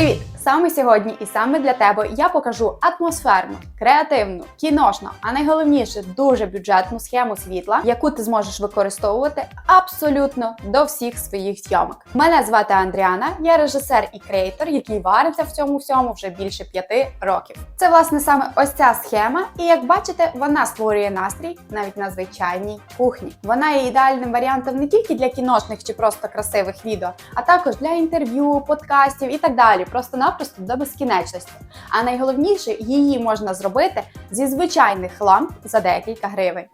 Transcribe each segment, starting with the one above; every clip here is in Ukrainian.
escribir. Саме сьогодні і саме для тебе я покажу атмосферну, креативну, кіношну, а найголовніше дуже бюджетну схему світла, яку ти зможеш використовувати абсолютно до всіх своїх зйомок. Мене звати Андріана, я режисер і креатор, який вариться в цьому всьому вже більше п'яти років. Це власне саме ось ця схема, і як бачите, вона створює настрій навіть на звичайній кухні. Вона є ідеальним варіантом не тільки для кіношних чи просто красивих відео, а також для інтерв'ю, подкастів і так далі. Просто-напросто до безкінечності. А найголовніше, її можна зробити зі звичайних ламп за декілька гривень.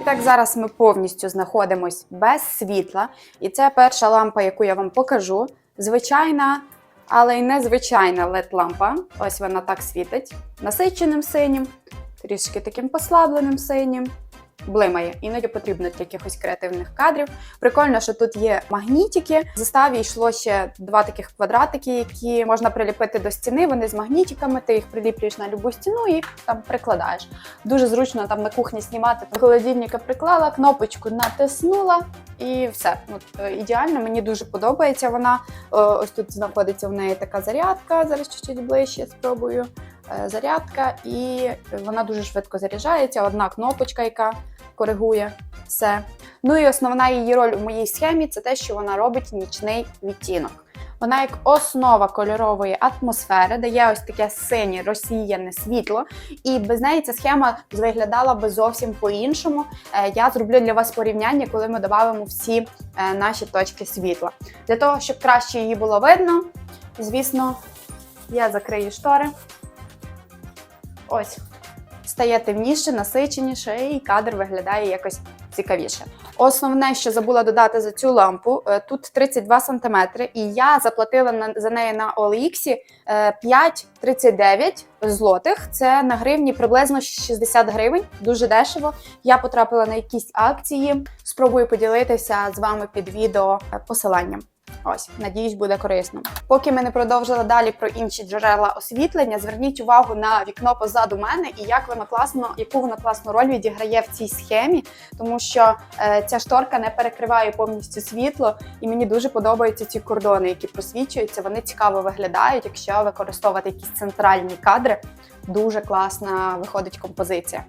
І так, зараз ми повністю знаходимось без світла. І це перша лампа, яку я вам покажу. Звичайна, але й незвичайна led лампа. Ось вона так світить. Насиченим синім, трішки таким послабленим синім. Блимає, іноді потрібно для якихось креативних кадрів. Прикольно, що тут є магнітики. В заставі йшло ще два таких квадратики, які можна приліпити до стіни. Вони з магнітиками, ти їх приліплюєш на любу стіну і там прикладаєш. Дуже зручно там на кухні знімати. До холодильника приклала, кнопочку натиснула і все. От, е, ідеально, мені дуже подобається вона. Е, Ось тут знаходиться в неї така зарядка. Зараз чуть-чуть ближче спробую. Е, Зарядка, і вона дуже швидко заряджається. Одна кнопочка, яка коригує все. Ну і основна її роль у моїй схемі це те, що вона робить нічний відтінок. Вона як основа кольорової атмосфери дає ось таке синє розсіяне світло, і без неї ця схема виглядала би зовсім по-іншому. Е, Я зроблю для вас порівняння, коли ми додамо всі е, наші точки світла. Для того, щоб краще її було видно, звісно, я закрию штори. Ось стає темніше, насиченіше, і кадр виглядає якось цікавіше. Основне, що забула додати за цю лампу, е, тут 32 см, і я заплатила за неї на OLX е, 5,39 злотих. Це на гривні приблизно 60 гривень, дуже дешево. Я потрапила на якісь акції. Спробую поділитися з вами під відео е, посиланням. Ось, надіюсь, буде корисно. Поки ми не продовжили далі про інші джерела освітлення, зверніть увагу на вікно позаду мене і як воно класно, яку воно класну роль відіграє в цій схемі, тому що е, ця шторка не перекриває повністю світло, і мені дуже подобаються ці кордони, які просвічуються. Вони цікаво виглядають, якщо використовувати якісь центральні кадри. Дуже класна виходить композиція.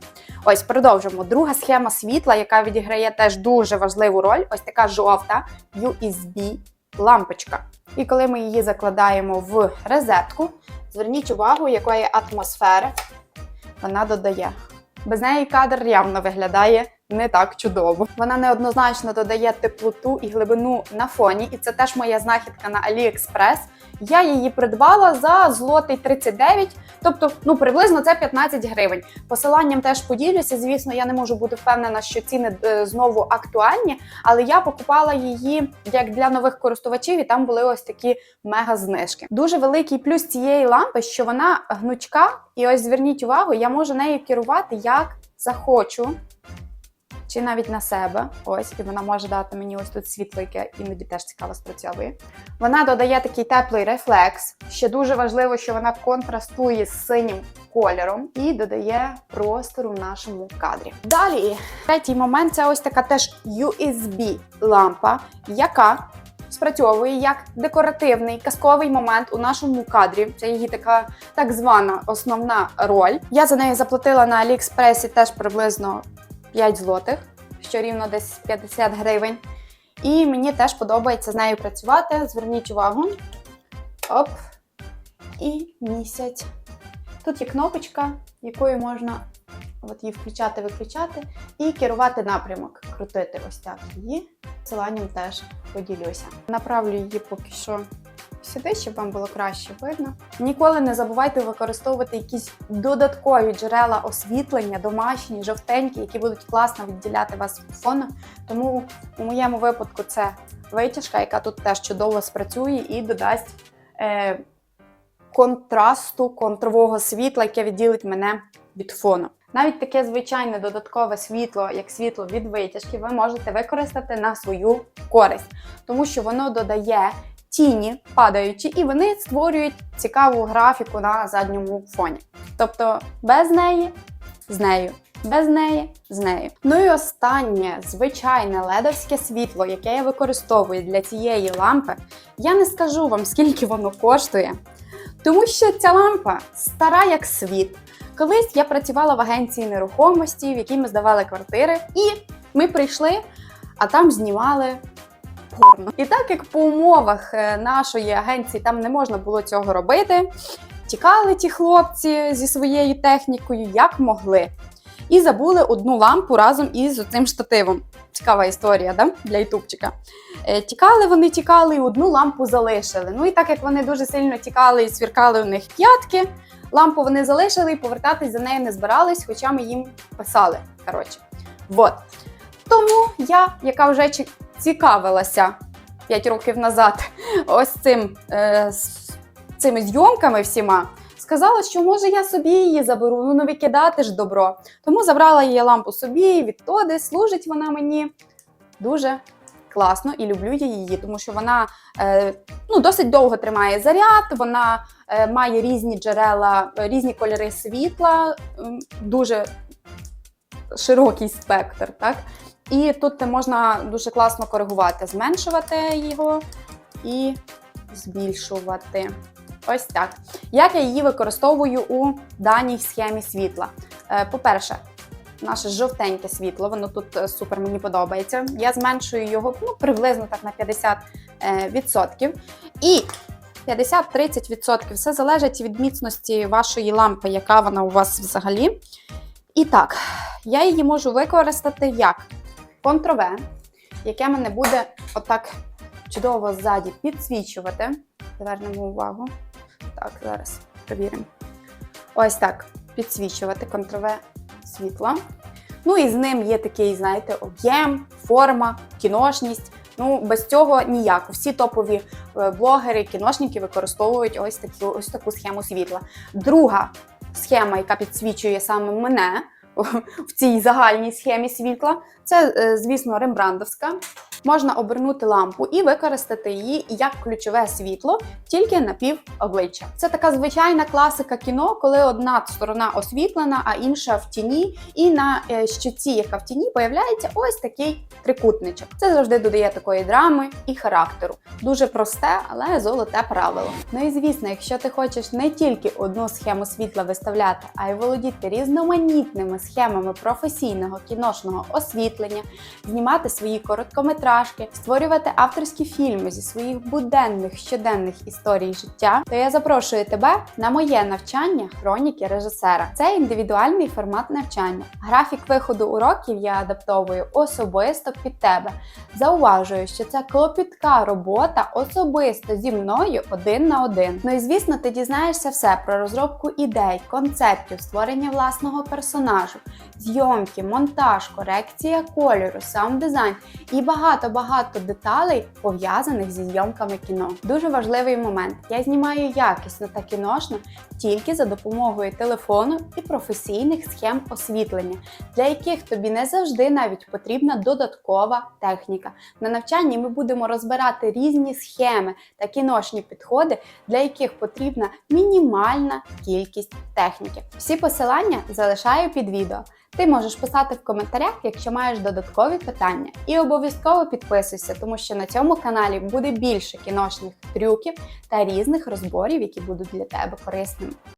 Ось продовжимо. Друга схема світла, яка відіграє теж дуже важливу роль. Ось така жовта USB лампочка. І коли ми її закладаємо в розетку, зверніть увагу, якої атмосфери вона додає. Без неї кадр явно виглядає не так чудово. Вона неоднозначно додає теплоту і глибину на фоні, і це теж моя знахідка на AliExpress. Я її придбала за злотий 39, тобто ну приблизно це 15 гривень. Посиланням теж поділюся. Звісно, я не можу бути впевнена, що ціни е, знову актуальні, але я покупала її як для нових користувачів, і там були ось такі мега знижки. Дуже великий плюс цієї лампи, що вона гнучка, і ось зверніть увагу, я можу нею керувати як захочу. Чи навіть на себе, ось, і вона може дати мені ось тут світло, яке іноді теж цікаво спрацьовує. Вона додає такий теплий рефлекс. Ще дуже важливо, що вона контрастує з синім кольором і додає простору в нашому кадрі. Далі, третій момент це ось така теж USB лампа, яка спрацьовує як декоративний казковий момент у нашому кадрі. Це її така так звана основна роль. Я за неї заплатила на Аліекспресі теж приблизно 5 злотих, що рівно десь 50 гривень. І мені теж подобається з нею працювати. Зверніть увагу. Оп. І місяць. Тут є кнопочка, якою можна от її включати-виключати і керувати напрямок. Крутити ось так її. Посиланням теж поділюся. Направлю її поки що сюди, щоб вам було краще видно. Ніколи не забувайте використовувати якісь додаткові джерела освітлення, домашні, жовтенькі, які будуть класно відділяти вас від фону. Тому у моєму випадку це витяжка, яка тут теж чудово спрацює і додасть е, контрасту контрового світла, яке відділить мене від фону. Навіть таке звичайне додаткове світло, як світло від витяжки, ви можете використати на свою користь, тому що воно додає тіні падаючі, і вони створюють цікаву графіку на задньому фоні. Тобто без неї, з нею. Без неї, з нею. Ну і останнє звичайне ледовське світло, яке я використовую для цієї лампи. Я не скажу вам, скільки воно коштує, Тому що ця лампа стара як світ. Колись я працювала в агенції нерухомості, в якій ми здавали квартири, і ми прийшли, а там знімали порно. І так як по умовах е, нашої агенції там не можна було цього робити, тікали ті хлопці зі своєю технікою як могли. І забули одну лампу разом із цим штативом. Цікава історія, да? для ютубчика. Е, Тікали вони, тікали, і одну лампу залишили. Ну і так як вони дуже сильно тікали і свіркали у них п'ятки, лампу вони залишили і повертатись за нею не збирались, хоча ми їм писали. Коротше, вот. Тому я, яка вже цікавилася 5 років назад, ось цим е, цими зйомками всіма, сказала, що може я собі її заберу, ну не викидати ж добро. Тому забрала її лампу собі, відтоди служить вона мені дуже класно і люблю я її, тому що вона е, ну, досить довго тримає заряд, вона е, має різні джерела, е, різні кольори світла, м, дуже широкий спектр. Так? І тут можна дуже класно коригувати, зменшувати його і збільшувати. Ось так. Як я її використовую у даній схемі світла? Е, По-перше, наше жовтеньке світло, воно тут е, супер мені подобається. Я зменшую його ну, приблизно так на 50%. е. І 50-30% все залежить від міцності вашої лампи, яка вона у вас взагалі. І так, я її можу використати як контрове, яке мене буде отак чудово ззаді підсвічувати. Звернемо увагу. Так, зараз перевіримо. Ось так. Підсвічувати контрове світло. Ну і з ним є такий, знаєте, об'єм, форма, кіношність. Ну, без цього ніяк. Всі топові е, блогери, кіношники використовують ось таку, ось таку схему світла. Друга схема, яка підсвічує саме мене в цій загальній схемі світла, це, е, звісно, рембрандовська. Можна обернути лампу і використати її як ключове світло тільки на пів обличчя. Це така звичайна класика кіно, коли одна сторона освітлена, а інша в тіні, і на е, щоці, яка в тіні, появляється ось такий трикутничок. Це завжди додає такої драми і характеру. Дуже просте, але золоте правило. Ну і звісно, якщо ти хочеш не тільки одну схему світла виставляти, а й володіти різноманітними схемами професійного кіношного освітлення, знімати свої короткометражки, створювати авторські фільми зі своїх буденних щоденних історій життя, то я запрошую тебе на моє навчання хроніки режисера. Це індивідуальний формат навчання. Графік виходу уроків я адаптовую особисто під тебе. Зауважую, що це клопітка робота особисто зі мною один на один. Ну і звісно, ти дізнаєшся все про розробку ідей, концептів, створення власного персонажу, зйомки, монтаж, корекція кольору, саунд-дизайн і багато-багато деталей пов'язаних зі зйомками кіно. Дуже важливий момент. Я знімаю якісно та кіношно тільки за допомогою телефону і професійних схем освітлення, для яких тобі не завжди навіть потрібна додаткова техніка. На навчанні ми будемо розбирати різні схеми та кіношні підходи, для яких потрібна мінімальна кількість техніки. Всі посилання залишаю під відео. Ти можеш писати в коментарях, якщо маєш додаткові питання. І обов'язково підписуйся, тому що на цьому каналі буде більше кіношних трюків та різних розборів, які будуть для тебе корисними.